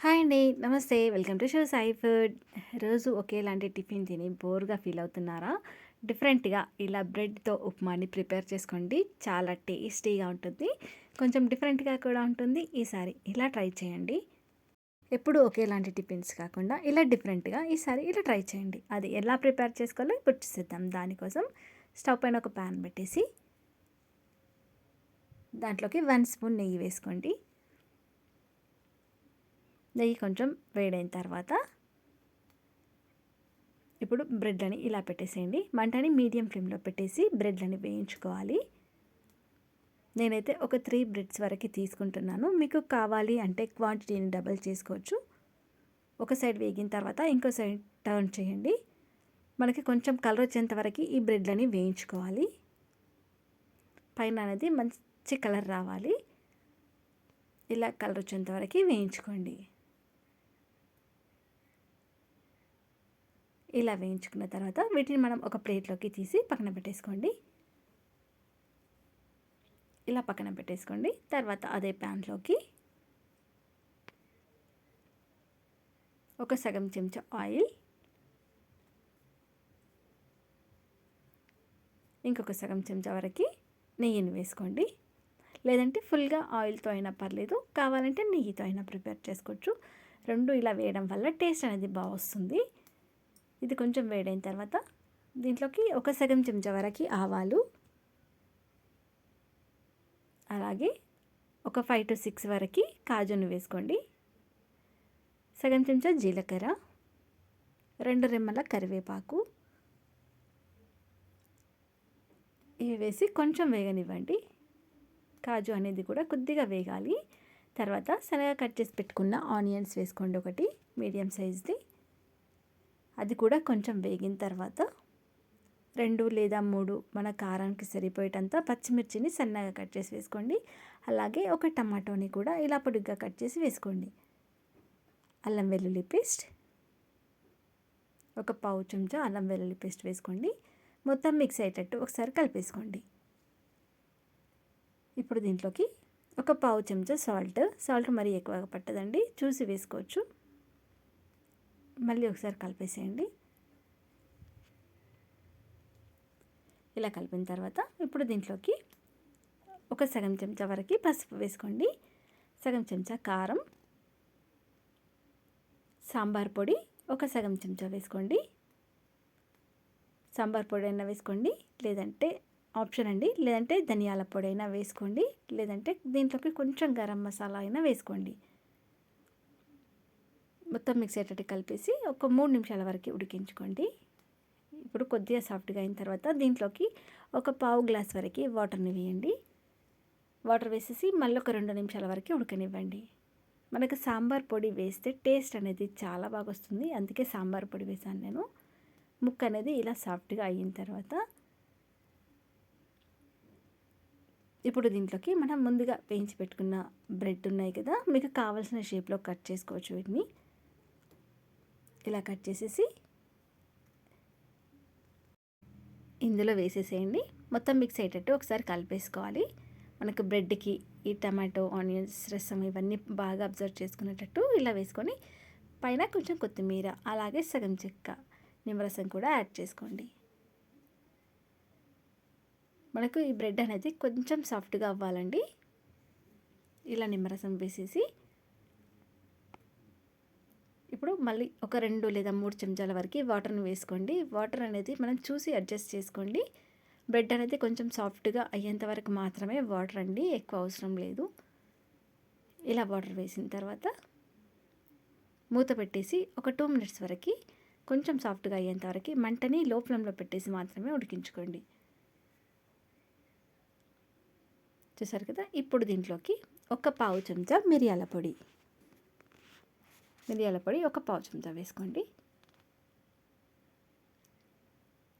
Hi అండి. నమస్తే. Welcome to show Sai food. రోజు ఒకేలాంటి టిఫిన్ తిని బోర్గా ఫీల్ అవుతున్నారా? డిఫరెంట్గా ఇలా బ్రెడ్తో ఉప్మాని ప్రిపేర్ చేసుకోండి. చాలా టేస్టీగా ఉంటుంది. కొంచెం డిఫరెంట్గా కూడా ఉంటుంది. ఈసారి ఇలా ట్రై చేయండి. ఎప్పుడు ఒకేలాంటి టిఫిన్స్ కాకుండా ఇలా డిఫరెంట్గా ఈసారి ఇలా ట్రై చేయండి. అది ఎలా ప్రిపేర్ చేసుకోవాలో ఇప్పుడు చూసేద్దాం. దానికోసం స్టవ్ పైన ఒక ప్యాన్ పెట్టేసి దాంట్లోకి వన్ స్పూన్ నెయ్యి వేసుకోండి. నెయ్యి కొంచెం వేడైన తర్వాత ఇప్పుడు బ్రెడ్లని ఇలా పెట్టేసేయండి. మంటని మీడియం ఫ్లేమ్లో పెట్టేసి బ్రెడ్లని వేయించుకోవాలి. నేనైతే ఒక త్రీ బ్రెడ్స్ వరకు తీసుకుంటున్నాను. మీకు కావాలి అంటే క్వాంటిటీని డబల్ చేసుకోవచ్చు. ఒక సైడ్ వేగిన తర్వాత ఇంకో సైడ్ టర్న్ చేయండి. మనకి కొంచెం కలర్ వచ్చేంత వరకు ఈ బ్రెడ్లని వేయించుకోవాలి. పైన అనేది మంచి కలర్ రావాలి. ఇలా కలర్ వచ్చేంత వరకు వేయించుకోండి. ఇలా వేయించుకున్న తర్వాత వీటిని మనం ఒక ప్లేట్లోకి తీసి పక్కన పెట్టేసుకోండి. ఇలా పక్కన పెట్టేసుకోండి. తర్వాత అదే ప్యాన్లోకి ఒక సగం చెంచా ఆయిల్ ఇంకొక సగం చెంచా వరకు నెయ్యిని వేసుకోండి. లేదంటే ఫుల్గా ఆయిల్తో అయినా పర్లేదు కావాలంటే నెయ్యితో అయినా ప్రిపేర్ చేసుకోవచ్చు. రెండు ఇలా వేయడం వల్ల టేస్ట్ అనేది బాగా వస్తుంది. ఇది కొంచెం వేడైన తర్వాత దీంట్లోకి ఒక సగం చెంచా వరకు ఆవాలు అలాగే ఒక ఫైవ్ టు సిక్స్ వరకు కాజును వేసుకోండి. సగం చెంచా జీలకర్ర రెండు రెమ్మల కరివేపాకు ఇవి వేసి కొంచెం వేగనివ్వండి. కాజు అనేది కూడా కొద్దిగా వేగాలి. తర్వాత సన్నగా కట్ చేసి పెట్టుకున్న ఆనియన్స్ వేసుకోండి ఒకటి మీడియం సైజ్ది. అది కూడా కొంచెం వేగిన తర్వాత రెండు లేదా మూడు మన కారానికి సరిపోయేటంత పచ్చిమిర్చిని సన్నగా కట్ చేసి వేసుకోండి. అలాగే ఒక టమాటోని కూడా ఇలా పొడిగ్గా కట్ చేసి వేసుకోండి. అల్లం వెల్లుల్లి పేస్ట్ ఒక పావు చెంచా అల్లం వెల్లుల్లి పేస్ట్ వేసుకోండి. మొత్తం మిక్స్ అయ్యేటట్టు ఒకసారి కలిపేసుకోండి. ఇప్పుడు దీంట్లోకి ఒక పావు చెంచా సాల్ట్ సాల్ట్ మరీ ఎక్కువగా పట్టదండి చూసి వేసుకోవచ్చు. మళ్ళీ ఒకసారి కలిపేసేయండి. ఇలా కలిపిన తర్వాత ఇప్పుడు దీంట్లోకి ఒక సగం చెంచా వరకు పసుపు వేసుకోండి. సగం చెంచా కారం సాంబార్ పొడి ఒక సగం చెంచా వేసుకోండి. సాంబార్ పొడి అయినా వేసుకోండి లేదంటే ఆప్షన్ అండి లేదంటే ధనియాల పొడి అయినా వేసుకోండి లేదంటే దీంట్లోకి కొంచెం గరం మసాలా అయినా వేసుకోండి. మొత్తం మిక్స్ అయ్యేటట్టు కలిపేసి ఒక మూడు నిమిషాల వరకు ఉడికించుకోండి. ఇప్పుడు కొద్దిగా సాఫ్ట్గా అయిన తర్వాత దీంట్లోకి ఒక పావు గ్లాస్ వరకు వాటర్ని వేయండి వాటర్ వేసేసి మళ్ళీ ఒక రెండు నిమిషాల వరకు ఉడకనివ్వండి. మనకు సాంబార్ పొడి వేస్తే టేస్ట్ అనేది చాలా బాగా వస్తుంది. అందుకే సాంబార్ పొడి వేసాను నేను. ముక్క అనేది ఇలా సాఫ్ట్గా అయిన తర్వాత ఇప్పుడు దీంట్లోకి మనం ముందుగా వేయించి పెట్టుకున్న బ్రెడ్ ఉన్నాయి కదా మీకు కావాల్సిన షేప్లో కట్ చేసుకోవచ్చు వీటిని. ఇలా కట్ చేసేసి ఇందులో వేసేసేయండి. మొత్తం మిక్స్ అయ్యేటట్టు ఒకసారి కలిపేసుకోవాలి. మనకు బ్రెడ్కి ఈ టమాటో ఆనియన్స్ రసం ఇవన్నీ బాగా అబ్జర్వ్ చేసుకునేటట్టు ఇలా వేసుకొని పైన కొంచెం కొత్తిమీర అలాగే సగం చెక్క నిమ్మరసం కూడా యాడ్ చేసుకోండి. మనకు ఈ బ్రెడ్ అనేది కొంచెం సాఫ్ట్గా అవ్వాలండి. ఇలా నిమ్మరసం వేసేసి మళ్ళీ ఒక రెండు లేదా మూడు చెంచాల వరకు వాటర్ని వేసుకోండి. వాటర్ అనేది మనం చూసి అడ్జస్ట్ చేసుకోండి. బ్రెడ్ అనేది కొంచెం సాఫ్ట్గా అయ్యేంత వరకు మాత్రమే వాటర్ అండి ఎక్కువ అవసరం లేదు. ఇలా వాటర్ వేసిన తర్వాత మూత పెట్టేసి ఒక టూ మినిట్స్ వరకు కొంచెం సాఫ్ట్గా అయ్యేంత వరకు మంటని లో ఫ్లేమ్లో పెట్టేసి మాత్రమే ఉడికించుకోండి. చూసారు కదా? ఇప్పుడు దీంట్లోకి ఒక పావు చెంచా మిరియాల పొడి. మిరియాల పొడి ఒక పావు చెంచా వేసుకోండి.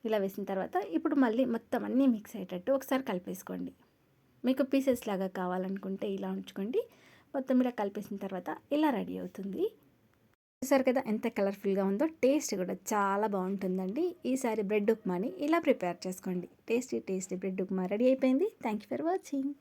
ఇలా వేసిన తర్వాత ఇప్పుడు మళ్ళీ మొత్తం అన్నీ మిక్స్ అయ్యేటట్టు ఒకసారి కలిపేసుకోండి. మీకు పీసెస్ లాగా కావాలనుకుంటే ఇలా ఉంచుకోండి. మొత్తం ఇలా కలిపేసిన తర్వాత ఇలా రెడీ అవుతుంది. చూసారు కదా ఎంత కలర్ఫుల్గా ఉందో? టేస్ట్ కూడా చాలా బాగుంటుందండి. ఈసారి బ్రెడ్ ఉప్మాని ఇలా ప్రిపేర్ చేసుకోండి. Tasty tasty bread upma ready అయిపోయింది. Thank you for watching